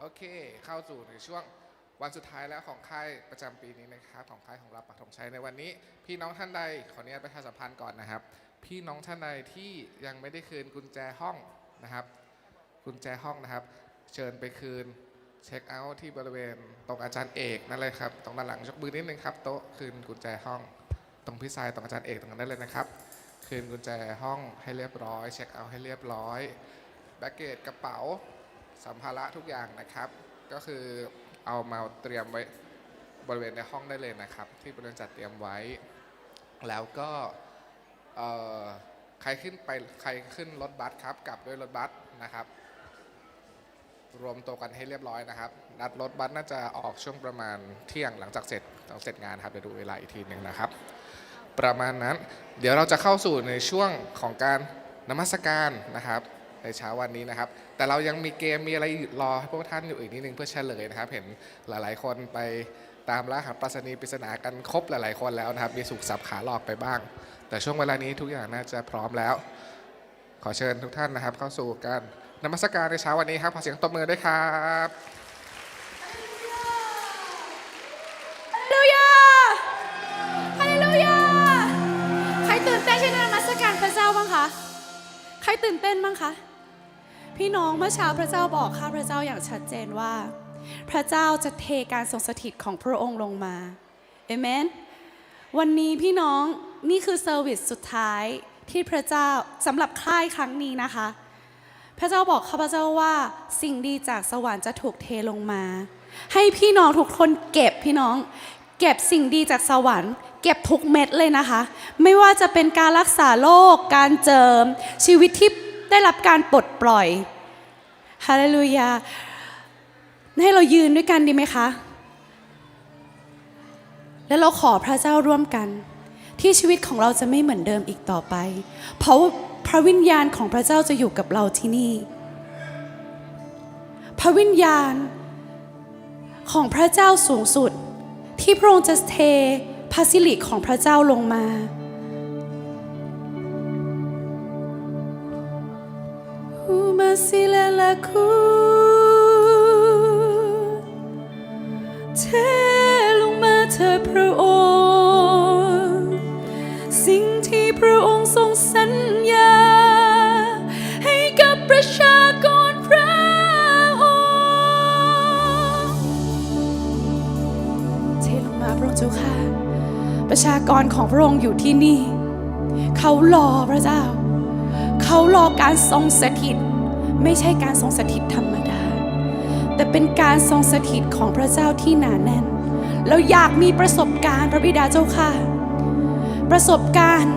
โอเค เข้าสู่ในช่วงวันสุดท้ายแล้วของค่ายประจำปีนี้นะครับของค่ายของเราปักธงชัยในวันนี้ พี่น้องท่านใดขออนุญาตประชาสัมพันธ์ก่อนนะครับ พี่น้องท่านใดที่ยังไม่ได้คืนกุญแจห้องนะครับ กุญแจห้องนะครับ เชิญไปคืนเช็คเอาท์ที่บริเวณตรงอาจารย์เอกนั่นเลยครับตรงด้านหลังยกมือนิดนึงครับโต๊ะคืนกุญแจห้อง ตรงพี่ทรายตรงอาจารย์เอกตรงนั้นได้เลยนะครับ คืนกุญแจห้องให้เรียบร้อย เช็คเอาท์ให้เรียบร้อยแบ็กเกจกระเป๋า สัมภาระทุกอย่างนะครับ ก็คือเอามาเตรียมไว้บริเวณในห้องได้เลยนะครับ ที่บริเวณจัดเตรียมไว้ แล้วก็ใครขึ้นไปใครขึ้นรถบัสครับกลับด้วยรถบัสนะครับ รวมตัวกันให้เรียบร้อยนะครับ นัดรถบัสน่าจะออกช่วงประมาณเที่ยงหลังจากเสร็จหลังเสร็จงานครับเดี๋ยวดูเวลาอีกทีหนึ่งนะครับ ประมาณนั้น เดี๋ยวเราจะเข้าสู่ในช่วงของการนมัสการนะครับ ในเช้าวันนี้นะครับ แต่เรายังมีเกมมีอะไรรอให้พวกท่านอยู่อีกนิดนึงเพื่อเฉลยนะครับ เห็นหลาย ๆ คนไปตามล่าหาปรัชนีปริศนากันครบหลาย ๆ คนแล้วนะครับ มีสุกสับขาหลอกไปบ้าง แต่ช่วงเวลานี้ทุกอย่างน่าจะพร้อมแล้ว ขอเชิญทุกท่านนะครับ เข้าสู่การนมัสการในเช้าวันนี้ครับขอเสียงตบมือด้วยครับฮาเลลูยาฮาเลลูยาใครตื่นเต้นที่จะนมัสการพระเจ้าบ้างคะ ใครตื่นเต้นบ้างคะ พี่น้องเมื่อเช้าพระเจ้าบอกข้าพระเจ้าอย่างชัดเจนว่า พระเจ้าจะเทการทรงสถิตของพระองค์ลงมาเอเมนวันนี้พี่น้องนี่คือเซอร์วิสสุดท้ายที่พระเจ้าสำหรับค่ายครั้งนี้นะคะ พระเจ้าบอกข้าพเจ้าว่าสิ่งดีจากสวรรค์จะถูกเทลงมา ให้พี่น้องทุกคนเก็บพี่น้อง เก็บสิ่งดีจากสวรรค์ เก็บทุกเม็ดเลยนะคะ ไม่ว่าจะเป็นการรักษาโรคการเจิมชีวิตที่ ได้รับการปลดปล่อยฮาเลลูยา ให้เรายืนด้วยกันดีไหมคะ แล้วเราขอพระเจ้าร่วมกัน ที่ชีวิตของเราจะไม่เหมือนเดิมอีกต่อไป เพราะพระวิญญาณของพระเจ้าจะอยู่กับเราที่นี่ พระวิญญาณของพระเจ้าสูงสุด ที่พระองค์จะเทพระสิริของพระเจ้าลงมา Uma silela ku เทลงมาเธอพระองค์ สิ่งที่พระองค์ทรงสัญญา ให้กับประชากรพระองค์เทลงมาพระองค์เจ้าค่ะ ประชากรของพระองค์อยู่ที่นี่ เขารอพระเจ้า เขารอการทรงสถิต ไม่ใช่การทรงสถิตธรรมดา แต่เป็นการทรงสถิตของพระเจ้าที่หนาแน่น เราอยากมีประสบการณ์พระบิดาเจ้าค่ะ ประสบการณ์